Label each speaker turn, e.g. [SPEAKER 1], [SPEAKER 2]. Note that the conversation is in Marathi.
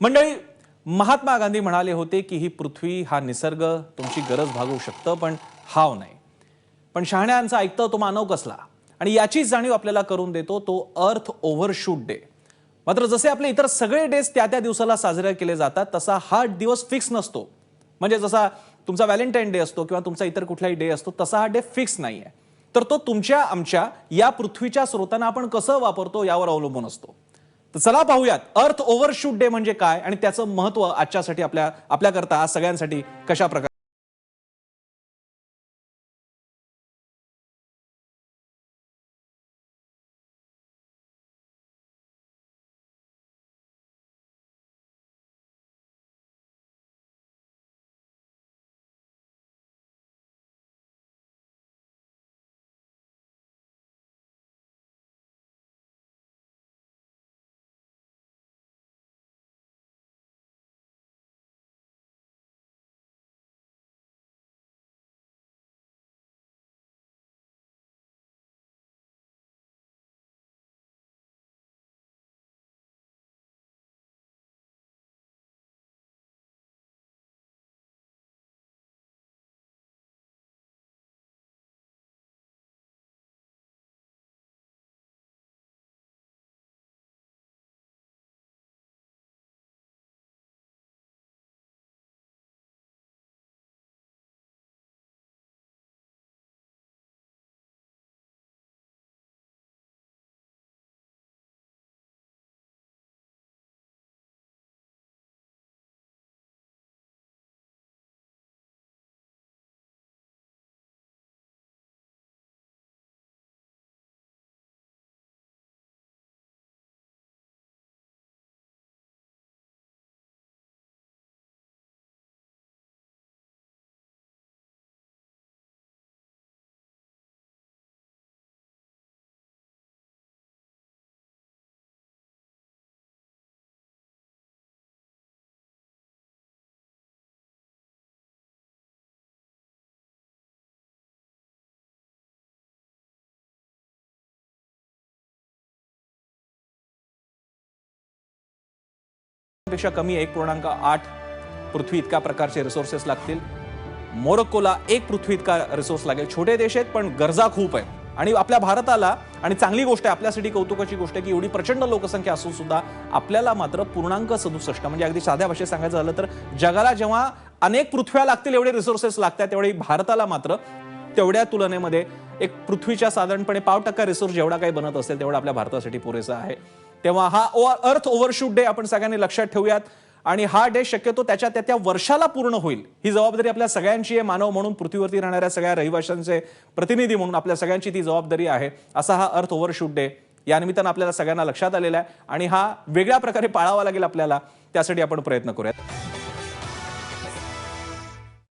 [SPEAKER 1] मंडळी महात्मा गांधी म्हणाले होते की ही पृथ्वी हा निसर्ग तुमची गरज भागवू शकतं पण हाव नाही. पण शहाण्यांचं ऐकतं तो मानव कसला? आणि याचीच जाणीव आपल्याला करून देतो तो अर्थ ओव्हरशूट डे मात्र जसे आपले इतर सगळे डेज त्या त्या दिवसाला साजरे केले जातात तसा हा दिवस फिक्स नसतो. म्हणजे जसा तुमचा व्हॅलेंटाईन डे असतो किंवा तुमचा इतर कुठलाही डे असतो तसा हा डे फिक्स नाही आहे तर तो तुमच्या आमच्या या पृथ्वीच्या स्रोतांना आपण कसं वापरतो यावर अवलंबून असतो. तर चला पाहूयात. अर्थ ओव्हरशूट डे म्हणजे काय आणि त्याचं महत्त्व आजच्यासाठी आपल्या आपल्याकरता आज सगळ्यांसाठी कशा प्रकारे पेक्षा कमी एक पूर्णांक आठ पृथ्वी इतक्या प्रकारचे रिसोर्सेस लागतील. मोरक्कोला एक पृथ्वी इतका रिसोर्स लागेल. छोटे देश आहेत पण गरजा खूप आहे आणि आपल्या भारताला आणि चांगली गोष्ट आहे आपल्यासाठी कौतुकाची गोष्ट आहे की एवढी प्रचंड लोकसंख्या असून सुद्धा आपल्याला मात्र पूर्णांक सदुसष्ट. म्हणजे अगदी साध्या भाषेत सांगायचं झालं तर जगाला जेव्हा अनेक पृथ्व्या लागतील एवढे रिसोर्सेस लागतात तेवढे भारताला मात्र तेवढ्या तुलनेमध्ये एक पृथ्वीच्या साधारणपणे पाव टक्का रिसोर्स जेवढा काही बनत असेल तेवढा आपल्या भारतासाठी पुरेसा आहे. तेव्हा हा अर्थ ओव्हरशूट डे आपण सगळ्यांनी लक्षात ठेवूयात. आणि हा डे शक्यतो त्याच्या त्या त्या वर्षाला पूर्ण होईल. ही जबाबदारी आपल्या सगळ्यांची आहे. मानव म्हणून पृथ्वीवरती राहणाऱ्या सगळ्या रहिवाशांचे प्रतिनिधी म्हणून आपल्या सगळ्यांची ती जबाबदारी आहे. असा हा अर्थ ओव्हरशूट डे या निमित्तानं आपल्याला सगळ्यांना लक्षात आलेला आहे. आणि हा वेगळ्या प्रकारे पाळावा लागेल आपल्याला. त्यासाठी आपण प्रयत्न करूयात.